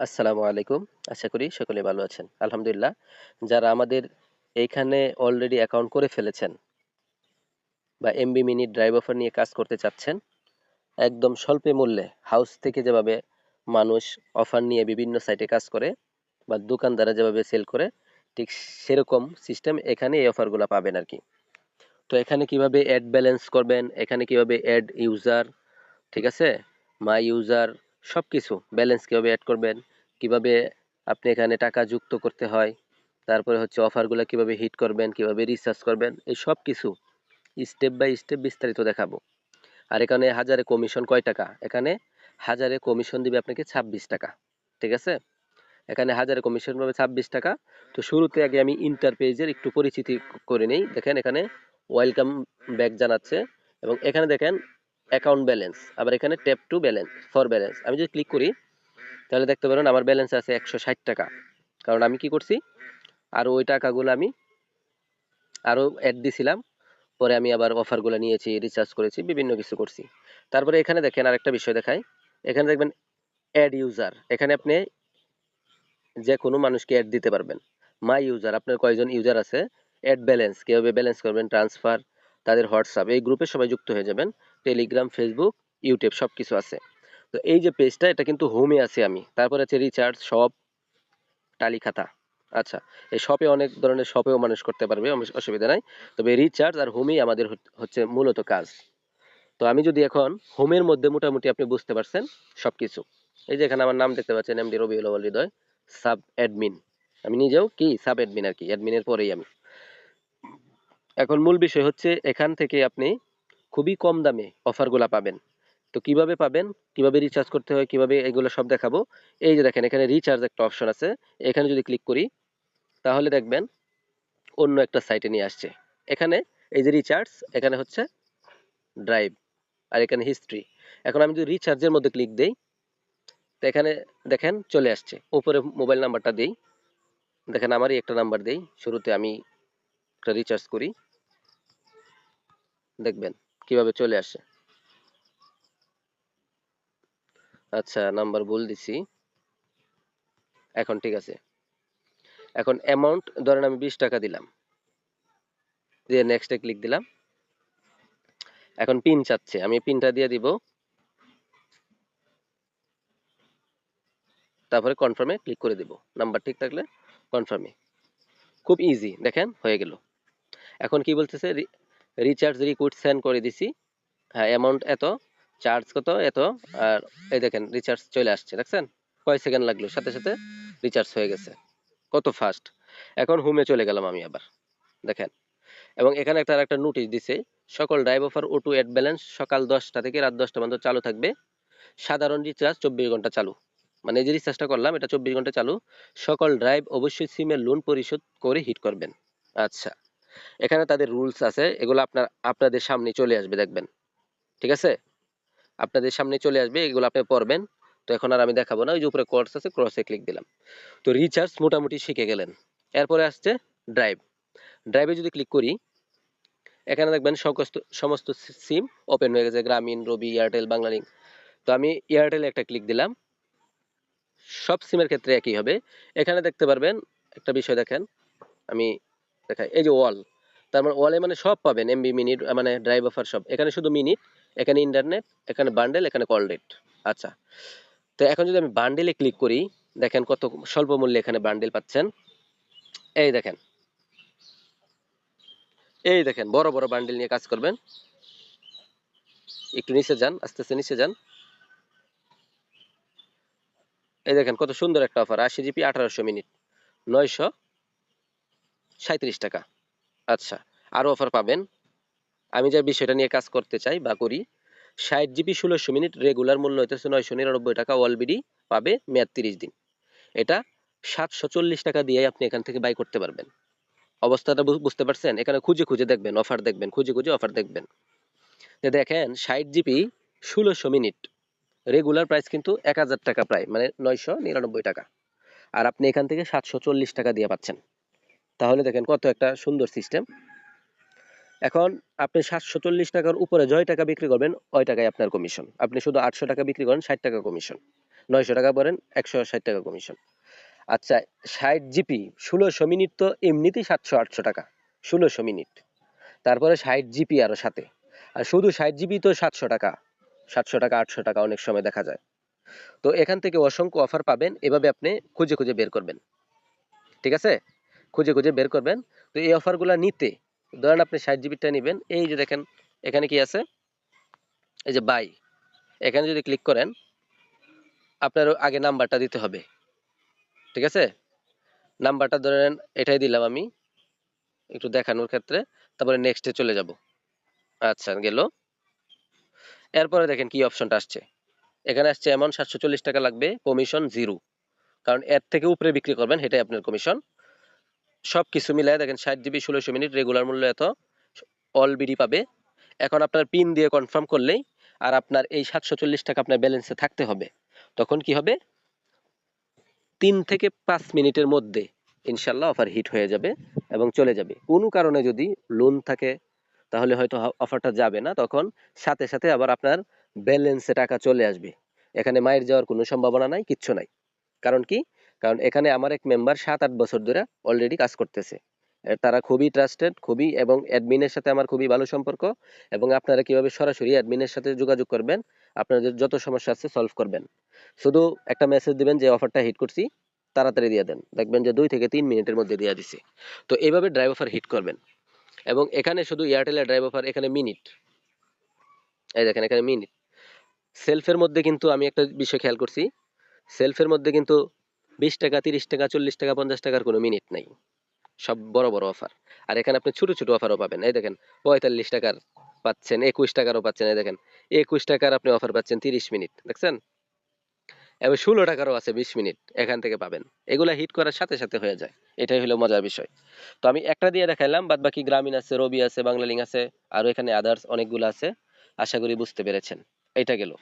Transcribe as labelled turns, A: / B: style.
A: আসসালামু আলাইকুম। আশা করি সকলে ভালো আছেন। আলহামদুলিল্লাহ, যারা আমাদের এইখানে অলরেডি অ্যাকাউন্ট করে ফেলেছেন বা এমবি মিনিট ড্রাইভ অফার নিয়ে কাজ করতে চাচ্ছেন, একদম স্বল্পে মূল্যে হাউস থেকে যেভাবে মানুষ অফার নিয়ে বিভিন্ন সাইটে কাজ করে বা দোকানদারা যেভাবে সেল করে, ঠিক সেরকম সিস্টেম এখানে এই অফারগুলো পাবেন আর কি তো এখানে কীভাবে অ্যাড ব্যালেন্স করবেন, এখানে কীভাবে অ্যাড ইউজার ঠিক আছে? মাই ইউজার সব কিছু ব্যালেন্স কীভাবে অ্যাড করবেন, কীভাবে আপনি এখানে টাকা যুক্ত করতে হয়, তারপরে হচ্ছে অফারগুলো কীভাবে হিট করবেন, কীভাবে রিসার্চ করবেন, এই সব কিছু স্টেপ বাই স্টেপ বিস্তারিত দেখাবো। আর এখানে হাজারে কমিশন কয় টাকা? এখানে হাজারে কমিশন দিবে আপনাকে ছাব্বিশ টাকা, ঠিক আছে? এখানে হাজারে কমিশন পাবে ছাব্বিশ টাকা। তো শুরুতে আগে আমি ইন্টার পেজের একটু পরিচিতি করে নিই। দেখেন এখানে ওয়েলকাম ব্যাক জানাচ্ছে এবং এখানে দেখেন অ্যাকাউন্ট ব্যালেন্স আবার এখানে tap to balance for balance আমি যদি ক্লিক করি, তাহলে দেখতে পারেন আমার ব্যালেন্স আছে একশো ষাট টাকা। কারণ আমি কি করছি, আর ওই টাকাগুলো আমি আরও অ্যাড দিছিলাম, পরে আমি আবার অফারগুলো নিয়েছি রিচার্জ করেছি, বিভিন্ন কিছু করছি। তারপরে এখানে দেখেন আরেকটা বিষয় দেখাই। এখানে দেখবেন অ্যাড ইউজার এখানে আপনি যে কোনো মানুষকে অ্যাড দিতে পারবেন। মাই ইউজার আপনার কয়জন ইউজার আছে অ্যাড ব্যালেন্স কীভাবে ব্যালেন্স করবেন ট্রান্সফার তাদের হোয়াটসঅ্যাপ এই গ্রুপে সবাই যুক্ত হয়ে যাবেন। টেলিগ্রাম ফেসবুক ইউটিউব সব কিছু আছে। তো এই যে পেজটা এটা কিন্তু হোমে আছে আমি। তারপরে আছে রিচার্জ শপ টালি খাতা। আচ্ছা এই শপে অনেক ধরনের শপেও মানুষ করতে পারবে অসুবিধা নাই। তবে রিচার্জ আর হোমেই আমাদের হচ্ছে মূলত কাজ। তো আমি যদি এখন হোমের মধ্যে মোটামুটি আপনি বুঝতে পারছেন সবকিছু। এই যে এখানে আমার নাম দেখতে পাচ্ছেন MD Rabiul Hridoy sub admin আমি নিজেও কি? সাব অ্যাডমিন আর কি। অ্যাডমিনের পরেই আমি। এখন মূল বিষয় হচ্ছে এখান থেকে আপনি খুবই কম দামে অফারগুলা পাবেন। তো কীভাবে পাবেন? কীভাবে রিচার্জ করতে হয়? কীভাবে এগুলো সব দেখাবো? এই যে দেখেন, এখানে রিচার্জ একটা অপশন আছে। এখানে যদি ক্লিক করি, তাহলে দেখবেন অন্য একটা সাইটে নিয়ে আসছে। এখানে এই যে রিচার্জ এখানে হচ্ছে ড্রাইভ আর এখানে হিস্ট্রি এখন আমি যদি রিচার্জের মধ্যে ক্লিক দেই, তো এখানে দেখেন চলে আসছে। উপরে মোবাইল নাম্বারটা দেই। দেখেন আমারই একটা নাম্বার দেই। শুরুতে আমি একটা রিচার্জ করি। দেখবেন কীভাবে চলে আসে? আচ্ছা নাম্বার ভুল দিছি। এখন ঠিক আছে। এখন অ্যামাউন্ট ধরেন আমি বিশ টাকা দিলাম। দিয়ে নেক্সটে ক্লিক দিলাম। এখন পিন চাচ্ছে। আমি পিনটা দিয়ে দিব। তারপরে কনফার্মে ক্লিক করে দিব। নাম্বার ঠিক থাকলে কনফার্মে খুব ইজি দেখেন, হয়ে গেল। এখন কি বলতেছে? রিচার্জ রিকুইড সেন্ড করে দিছি হ্যাঁ অ্যামাউন্ট এত চার্জ কত এত, আর এই দেখেন রিচার্জ চলে আসছে, দেখছেন? কয় সেকেন্ড লাগল? সাথে সাথে রিচার্জ হয়ে গেছে। কত ফাস্ট এখন হোমে চলে গেলাম আমি আবার, দেখেন। এবং এখানে একটা একটা নোটিশ দিছে, সকল ড্রাইভ অফার ও টু অ্যাড ব্যালেন্স সকাল দশটা থেকে রাত দশটা পর্যন্ত চালু থাকবে। সাধারণ রিচার্জ চব্বিশ ঘণ্টা চালু। মানে যে রিচার্জটা করলাম, এটা চব্বিশ ঘণ্টা চালু। সকল ড্রাইভ অবশ্যই সিমের লোন পরিশোধ করে হিট করবেন। আচ্ছা। এখানে তাদের রুলস আছে, এগুলো আপনার, আপনাদের সামনে চলে আসবে, দেখবেন। ঠিক আছে? আপনাদের সামনে চলে আসবে, এগুলো আপনি পড়বেন। তো এখন আর আমি দেখাবো না, ওই যে উপরে কোর্স আছে ক্রসে ক্লিক দিলাম। তো রিচার্জ মোটামুটি শিখে গেলেন। এরপরে আসছে ড্রাইভ ড্রাইভে যদি ক্লিক করি, এখানে দেখবেন সমস্ত সমস্ত সিম ওপেন হয়ে গেছে গ্রামীণ রবি এয়ারটেল বাংলালিংক তো আমি এয়ারটেলে একটা ক্লিক দিলাম। সব সিমের ক্ষেত্রে একই হবে। এখানে দেখতে পারবেন, একটা বিষয় দেখেন। আমি দেখাই এই যে ওয়াল, তার মানে ওয়ালে মানে সব পাবেন, এমবি, মিনিট মানে ড্রাইভ অফার সব। এখানে শুধু মিনিট, এখানে ইন্টারনেট, এখানে বান্ডেল, এখানে কল রেট। আচ্ছা তো এখন যদি আমি বান্ডেলে ক্লিক করি, দেখেন কত স্বল্প মূল্যে এখানে বান্ডেল পাচ্ছেন। এই দেখেন এই দেখেন, বড় বড় বান্ডেল নিয়ে কাজ করবেন। একটু নিচে যান, আস্তে আস্তে নিচে যান। এই দেখেন, কত সুন্দর একটা অফার, আশি জিবি আঠারোশো মিনিট, নয়শো সাঁত্রিশ টাকা। আচ্ছা আরও অফার পাবেন। আমি যে বিষয়টা নিয়ে কাজ করতে চাই বা করি, ষাট জিবি ষোলোশো মিনিট রেগুলার মূল্য হইতেছে নয়শো নিরানব্বই টাকা অলরেডি পাবে মেয়াদ তিরিশ দিন। এটা সাতশো চল্লিশ টাকা দিয়ে আপনি এখান থেকে বাই করতে পারবেন। অবস্থাটা বুঝতে পারছেন? এখানে খুঁজে খুঁজে দেখবেন অফার দেখবেন, খুঁজে খুঁজে অফার দেখবেন। তো দেখেন, ষাট জিবি ষোলোশো মিনিট রেগুলার প্রাইস কিন্তু এক হাজার টাকা প্রায় মানে নয়শো নিরানব্বই টাকা। আর আপনি এখান থেকে সাতশো চল্লিশ টাকা দিয়ে পাচ্ছেন। তাহলে দেখেন কত একটা সুন্দর সিস্টেম এখন আপনি সাতশো চল্লিশ টাকার উপরে জয় টাকা বিক্রি করবেন, ওই টাকায় আপনার কমিশন আপনি শুধু আটশো টাকা বিক্রি করেন, ষাট টাকা কমিশন নয়শো টাকা ভরেন একশো ষাট টাকা কমিশন আচ্ছা ষাট জিপি, ষোলোশো মিনিট তো এমনিতেই সাতশো, আটশো টাকা। ষোলোশো মিনিট। তারপরে ষাট জিপি আরও সাথে। আর শুধু ষাট জিবি তো সাতশো টাকা। সাতশো টাকা, আটশো টাকা অনেক সময় দেখা যায়। তো এখান থেকে অসংখ্য অফার পাবেন, এভাবে আপনি খুঁজে খুঁজে বের করবেন। ঠিক আছে? খুঁজে খুঁজে বের করবেন। তো এই অফারগুলো নিতে ধরেন আপনি ষাট জিবিটা নেবেন। এই যে দেখেন, এখানে কি আছে? এই যে বাই। এখানে যদি ক্লিক করেন আপনার আগে নাম্বারটা দিতে হবে। ঠিক আছে? নাম্বারটা ধরেন, এটাই দিলাম আমি। একটু দেখানোর ক্ষেত্রে, তারপরে নেক্সটে চলে যাব। আচ্ছা গেল। এরপরে দেখেন কি অপশনটা আসছে। এখানে আসছে এমন সাতশো চল্লিশ টাকা লাগবে কমিশন জিরো কারণ এর থেকে উপরে বিক্রি করবেন, সেটাই আপনার কমিশন সব কিছু মিলায় দেখেন ষাট জিবি ষোলোশো মিনিট রেগুলার মূল্য এত অল বিডি পাবে। এখন আপনার পিন দিয়ে কনফার্ম করলেই আর আপনার এই সাতশো চল্লিশ টাকা আপনার ব্যালেন্সে থাকতে হবে। তখন কি হবে? তিন থেকে পাঁচ মিনিটের মধ্যে ইনশাল্লাহ অফার হিট হয়ে যাবে এবং চলে যাবে। কোনো কারণে যদি লোন থাকে, তাহলে হয়তো অফারটা যাবে না। তখন সাথে সাথে আবার আপনার ব্যালেন্সে টাকা চলে আসবে। এখানে মায়ের যাওয়ার কোনো সম্ভাবনা নাই, কিচ্ছু নাই। কারণ কি? কারণ এখানে আমার এক মেম্বার সাত আট বছর ধরে অলরেডি কাজ করতেছে। তারা খুবই ট্রাস্টেড খুবই এবং অ্যাডমিনের সাথে আমার খুবই ভালো সম্পর্ক এবং আপনারা কীভাবে সরাসরি অ্যাডমিনের সাথে যোগাযোগ করবেন, আপনাদের যত সমস্যা আছে সলভ করবেন। শুধু একটা মেসেজ দিবেন যে অফারটা হিট করছি, তাড়াতাড়ি দিয়ে দেন। দেখবেন যে দুই থেকে তিন মিনিটের মধ্যে দিয়ে দিছে। তো এইভাবে ড্রাইভ অফার হিট করবেন। এবং এখানে শুধু এয়ারটেলের ড্রাইভ অফার এখানে মিনিট এই দেখেন, এখানে মিনিট সেলফের মধ্যে কিন্তু আমি একটা বিষয় খেয়াল করছি। সেলফের মধ্যে কিন্তু বিশ টাকা, তিরিশ টাকা, চল্লিশ টাকা, পঞ্চাশ টাকার কোনো মিনিট নাই। সব বড় বড় অফার আর এখানে আপনি ছোট ছোট অফারও পাবেন। এই দেখেন, পঁয়তাল্লিশ টাকার পাচ্ছেন, একুশ টাকারও পাচ্ছেন, এই দেখেন। একুশ টাকার আপনি অফার পাচ্ছেন তিরিশ মিনিট দেখছেন? এবার ষোলো টাকারও আছে বিশ মিনিট এখান থেকে পাবেন। এগুলা হিট করার সাথে সাথে হয়ে যায়। এটাই হলো মজার বিষয়। তো আমি একটা দিয়ে দেখাইলাম, বাদ বাকি গ্রামীণ আছে, রবি আছে বাংলালিং আছে আরও এখানে আদার্স অনেকগুলো আছে। আশা করি বুঝতে পেরেছেন। এটা গেল।